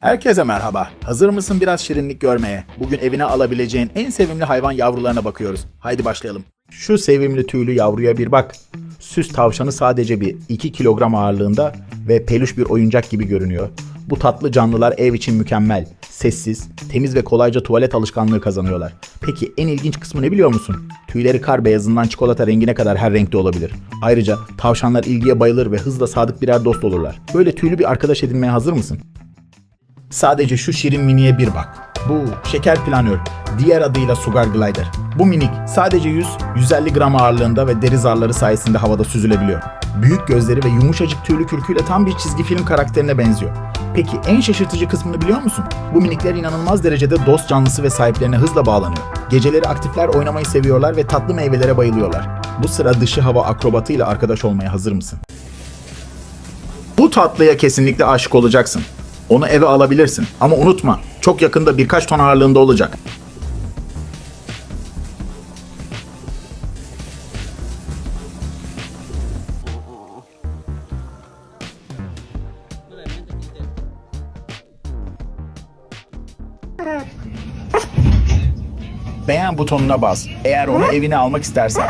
Herkese merhaba. Hazır mısın biraz şirinlik görmeye? Bugün evine alabileceğin en sevimli hayvan yavrularına bakıyoruz. Haydi başlayalım. Şu sevimli tüylü yavruya bir bak. Süs tavşanı sadece bir 2 kilogram ağırlığında ve peluş bir oyuncak gibi görünüyor. Bu tatlı canlılar ev için mükemmel, sessiz, temiz ve kolayca tuvalet alışkanlığı kazanıyorlar. Peki en ilginç kısmı ne biliyor musun? Tüyleri kar beyazından çikolata rengine kadar her renkte olabilir. Ayrıca tavşanlar ilgiye bayılır ve hızla sadık birer dost olurlar. Böyle tüylü bir arkadaş edinmeye hazır mısın? Sadece şu şirin miniye bir bak. Bu şeker planör, diğer adıyla sugar glider. Bu minik sadece 100-150 gram ağırlığında ve deri zarları sayesinde havada süzülebiliyor. Büyük gözleri ve yumuşacık tüylü kürküyle tam bir çizgi film karakterine benziyor. Peki en şaşırtıcı kısmını biliyor musun? Bu minikler inanılmaz derecede dost canlısı ve sahiplerine hızla bağlanıyor. Geceleri aktifler oynamayı seviyorlar ve tatlı meyvelere bayılıyorlar. Bu sıra dışı hava akrobatıyla arkadaş olmaya hazır mısın? Bu tatlıya kesinlikle aşık olacaksın. Onu eve alabilirsin ama unutma çok yakında birkaç ton ağırlığında olacak. Beğen butonuna bas. Eğer onu evine almak istersen.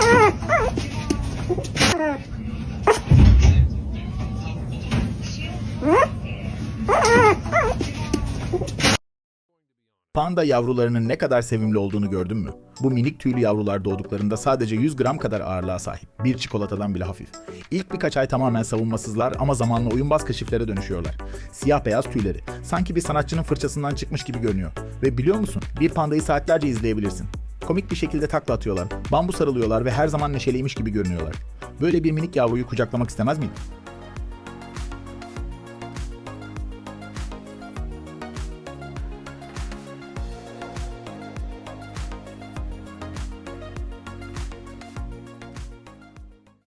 Panda yavrularının ne kadar sevimli olduğunu gördün mü? Bu minik tüylü yavrular doğduklarında sadece 100 gram kadar ağırlığa sahip. Bir çikolatadan bile hafif. İlk birkaç ay tamamen savunmasızlar ama zamanla oyunbaz kaşiflere dönüşüyorlar. Siyah beyaz tüyleri. Sanki bir sanatçının fırçasından çıkmış gibi görünüyor. Ve biliyor musun? Bir pandayı saatlerce izleyebilirsin. Komik bir şekilde takla atıyorlar. Bambu sarılıyorlar ve her zaman neşeliymiş gibi görünüyorlar. Böyle bir minik yavruyu kucaklamak istemez miydin?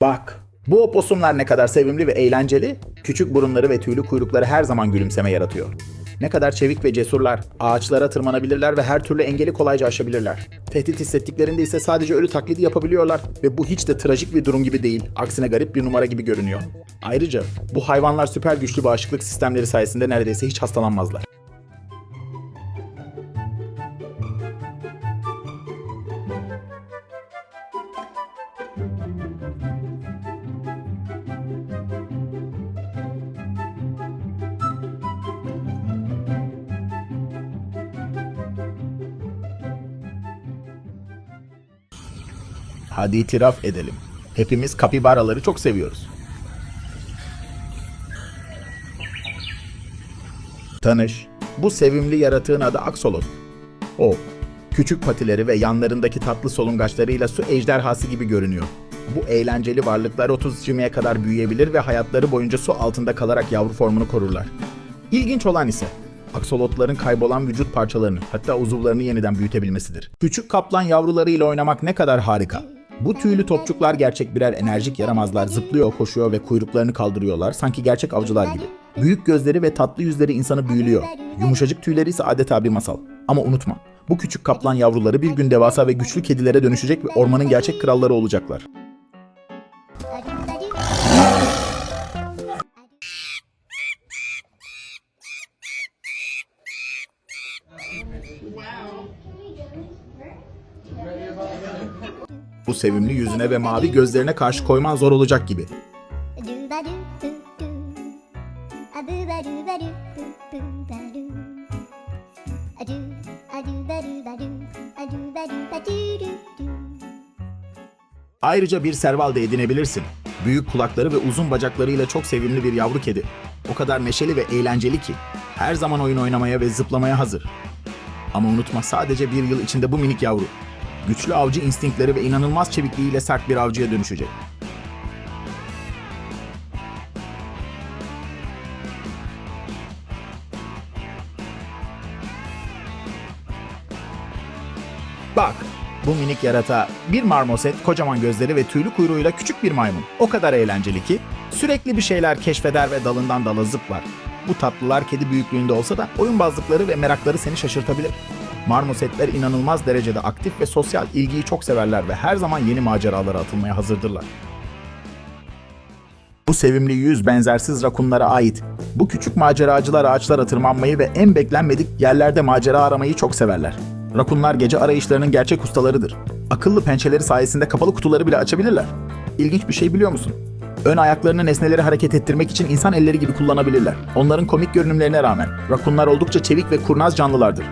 Bak, bu oposumlar ne kadar sevimli ve eğlenceli. Küçük burunları ve tüylü kuyrukları her zaman gülümseme yaratıyor. Ne kadar çevik ve cesurlar. Ağaçlara tırmanabilirler ve her türlü engeli kolayca aşabilirler. Tehdit hissettiklerinde ise sadece ölü taklidi yapabiliyorlar ve bu hiç de trajik bir durum gibi değil. Aksine garip bir numara gibi görünüyor. Ayrıca bu hayvanlar süper güçlü bağışıklık sistemleri sayesinde neredeyse hiç hastalanmazlar. Hadi itiraf edelim. Hepimiz kapibaraları çok seviyoruz. Tanış. Bu sevimli yaratığın adı Axolot. O, küçük patileri ve yanlarındaki tatlı solungaçlarıyla su ejderhası gibi görünüyor. Bu eğlenceli varlıklar 30 cimiye kadar büyüyebilir ve hayatları boyunca su altında kalarak yavru formunu korurlar. İlginç olan ise aksolotların kaybolan vücut parçalarını hatta uzuvlarını yeniden büyütebilmesidir. Küçük kaplan yavrularıyla oynamak ne kadar harika. Bu tüylü topçuklar gerçek birer enerjik yaramazlar. Zıplıyor, koşuyor ve kuyruklarını kaldırıyorlar sanki gerçek avcılar gibi. Büyük gözleri ve tatlı yüzleri insanı büyülüyor. Yumuşacık tüyleri ise adeta bir masal. Ama unutma, bu küçük kaplan yavruları bir gün devasa ve güçlü kedilere dönüşecek ve ormanın gerçek kralları olacaklar. Bu sevimli yüzüne ve mavi gözlerine karşı koyman zor olacak gibi. Ayrıca bir serval da edinebilirsin. Büyük kulakları ve uzun bacaklarıyla çok sevimli bir yavru kedi. O kadar neşeli ve eğlenceli ki her zaman oyun oynamaya ve zıplamaya hazır. Ama unutma sadece bir yıl içinde bu minik yavru. Güçlü avcı instinktleri ve inanılmaz çevikliğiyle sert bir avcıya dönüşecek. Bak, bu minik yarata bir marmoset, kocaman gözleri ve tüylü kuyruğuyla küçük bir maymun. O kadar eğlenceli ki sürekli bir şeyler keşfeder ve dalından dala zıplar. Bu tatlılar kedi büyüklüğünde olsa da oyunbazlıkları ve merakları seni şaşırtabilir. Marmosetler inanılmaz derecede aktif ve sosyal ilgiyi çok severler ve her zaman yeni maceralara atılmaya hazırdırlar. Bu sevimli yüz benzersiz rakunlara ait. Bu küçük maceracılar ağaçlara tırmanmayı ve en beklenmedik yerlerde macera aramayı çok severler. Rakunlar gece arayışlarının gerçek ustalarıdır. Akıllı pençeleri sayesinde kapalı kutuları bile açabilirler. İlginç bir şey biliyor musun? Ön ayaklarını nesneleri hareket ettirmek için insan elleri gibi kullanabilirler. Onların komik görünümlerine rağmen rakunlar oldukça çevik ve kurnaz canlılardır.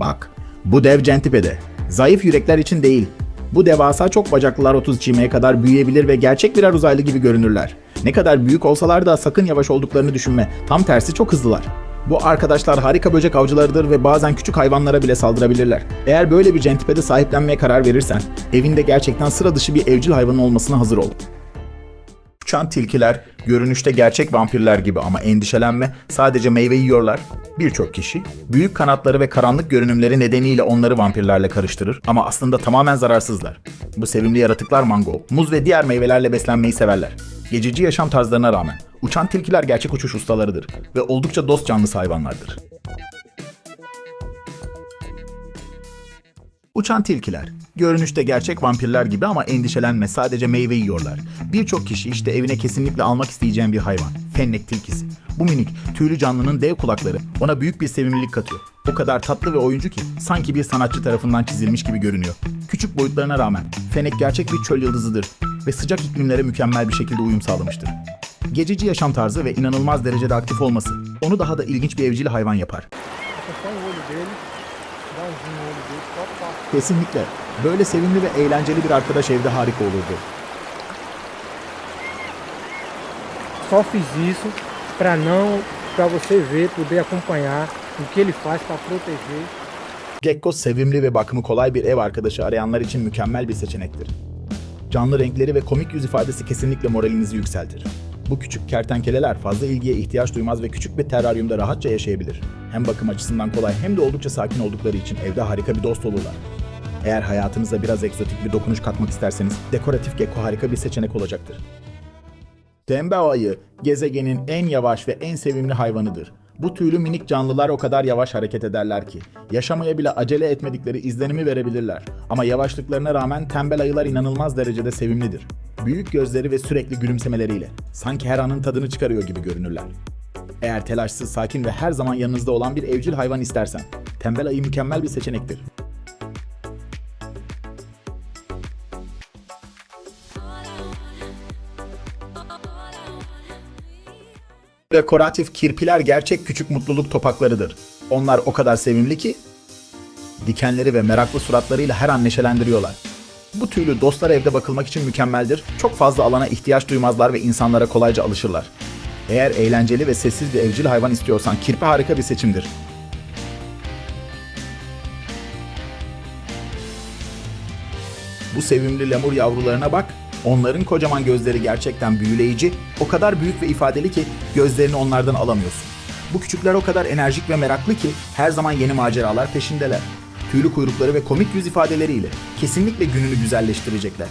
Bak, bu dev centipede. Zayıf yürekler için değil. Bu devasa çok bacaklılar 30 çiğmeye kadar büyüyebilir ve gerçek birer uzaylı gibi görünürler. Ne kadar büyük olsalar da sakın yavaş olduklarını düşünme. Tam tersi çok hızlılar. Bu arkadaşlar harika böcek avcılarıdır ve bazen küçük hayvanlara bile saldırabilirler. Eğer böyle bir centipede sahiplenmeye karar verirsen, evinde gerçekten sıra dışı bir evcil hayvanın olmasına hazır ol. Uçan tilkiler görünüşte gerçek vampirler gibi ama endişelenme sadece meyve yiyorlar. Birçok kişi büyük kanatları ve karanlık görünümleri nedeniyle onları vampirlerle karıştırır ama aslında tamamen zararsızlar. Bu sevimli yaratıklar mango, muz ve diğer meyvelerle beslenmeyi severler. Gececi yaşam tarzlarına rağmen uçan tilkiler gerçek uçuş ustalarıdır ve oldukça dost canlısı hayvanlardır. Uçan tilkiler. Görünüşte gerçek vampirler gibi ama endişelenme sadece meyve yiyorlar. Birçok kişi işte evine kesinlikle almak isteyeceğin bir hayvan. Fennek tilkisi. Bu minik, tüylü canlının dev kulakları ona büyük bir sevimlilik katıyor. O kadar tatlı ve oyuncu ki sanki bir sanatçı tarafından çizilmiş gibi görünüyor. Küçük boyutlarına rağmen Fenek gerçek bir çöl yıldızıdır ve sıcak iklimlere mükemmel bir şekilde uyum sağlamıştır. Gececi yaşam tarzı ve inanılmaz derecede aktif olması onu daha da ilginç bir evcil hayvan yapar. Kesinlikle. Böyle sevimli ve eğlenceli bir arkadaş evde harika olurdu. Só fiz isso para não, para você ver, poder acompanhar o que ele faz para proteger. Gecko sevimli ve bakımı kolay bir ev arkadaşı arayanlar için mükemmel bir seçenektir. Canlı renkleri ve komik yüz ifadesi kesinlikle moralinizi yükseltir. Bu küçük kertenkeleler fazla ilgiye ihtiyaç duymaz ve küçük bir teraryumda rahatça yaşayabilir. Hem bakım açısından kolay hem de oldukça sakin oldukları için evde harika bir dost olurlar. Eğer hayatınıza biraz egzotik bir dokunuş katmak isterseniz dekoratif gecko harika bir seçenek olacaktır. Tembe ayı gezegenin en yavaş ve en sevimli hayvanıdır. Bu tüylü minik canlılar o kadar yavaş hareket ederler ki yaşamaya bile acele etmedikleri izlenimi verebilirler. Ama yavaşlıklarına rağmen tembel ayılar inanılmaz derecede sevimlidir. Büyük gözleri ve sürekli gülümsemeleriyle sanki her anın tadını çıkarıyor gibi görünürler. Eğer telaşsız, sakin ve her zaman yanınızda olan bir evcil hayvan istersen, tembel ayı mükemmel bir seçenektir. Dekoratif kirpiler gerçek küçük mutluluk topaklarıdır. Onlar o kadar sevimli ki dikenleri ve meraklı suratlarıyla her an neşelendiriyorlar. Bu tüylü dostlar evde bakılmak için mükemmeldir. Çok fazla alana ihtiyaç duymazlar ve insanlara kolayca alışırlar. Eğer eğlenceli ve sessiz bir evcil hayvan istiyorsan kirpi harika bir seçimdir. Bu sevimli lemur yavrularına bak. Onların kocaman gözleri gerçekten büyüleyici, o kadar büyük ve ifadeli ki gözlerini onlardan alamıyorsun. Bu küçükler o kadar enerjik ve meraklı ki her zaman yeni maceralar peşindeler. Tüylü kuyrukları ve komik yüz ifadeleriyle kesinlikle gününü güzelleştirecekler.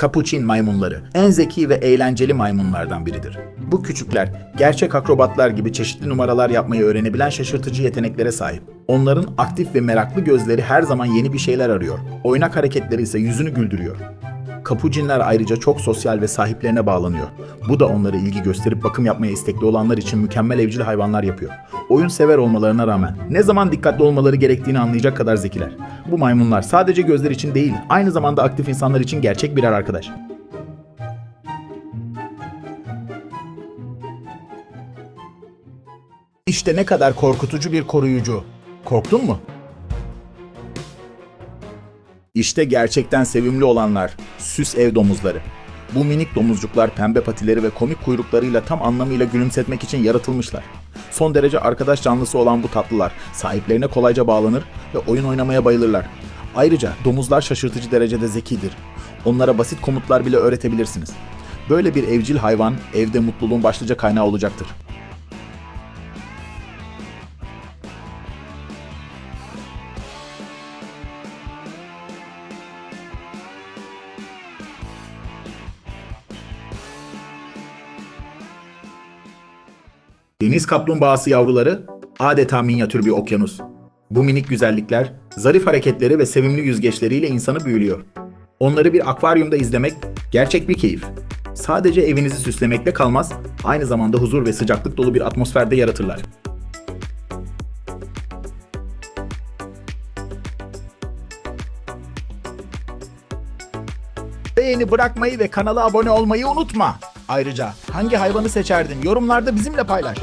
Kapuçin maymunları en zeki ve eğlenceli maymunlardan biridir. Bu küçükler gerçek akrobatlar gibi çeşitli numaralar yapmayı öğrenebilen şaşırtıcı yeteneklere sahip. Onların aktif ve meraklı gözleri her zaman yeni bir şeyler arıyor. Oynak hareketleri ise yüzünü güldürüyor. Kapucinler ayrıca çok sosyal ve sahiplerine bağlanıyor. Bu da onları ilgi gösterip bakım yapmaya istekli olanlar için mükemmel evcil hayvanlar yapıyor. Oyun sever olmalarına rağmen ne zaman dikkatli olmaları gerektiğini anlayacak kadar zekiler. Bu maymunlar sadece gözler için değil, aynı zamanda aktif insanlar için gerçek birer arkadaş. İşte ne kadar korkutucu bir koruyucu. Korktun mu? İşte gerçekten sevimli olanlar, süs ev domuzları. Bu minik domuzcuklar pembe patileri ve komik kuyruklarıyla tam anlamıyla gülümsetmek için yaratılmışlar. Son derece arkadaş canlısı olan bu tatlılar sahiplerine kolayca bağlanır ve oyun oynamaya bayılırlar. Ayrıca domuzlar şaşırtıcı derecede zekidir. Onlara basit komutlar bile öğretebilirsiniz. Böyle bir evcil hayvan evde mutluluğun başlıca kaynağı olacaktır. Deniz kaplumbağası yavruları adeta minyatür bir okyanus. Bu minik güzellikler, zarif hareketleri ve sevimli yüzgeçleriyle insanı büyülüyor. Onları bir akvaryumda izlemek gerçek bir keyif. Sadece evinizi süslemekle kalmaz, aynı zamanda huzur ve sıcaklık dolu bir atmosferde yaratırlar. Beğeni bırakmayı ve kanala abone olmayı unutma. Ayrıca hangi hayvanı seçerdin yorumlarda bizimle paylaş.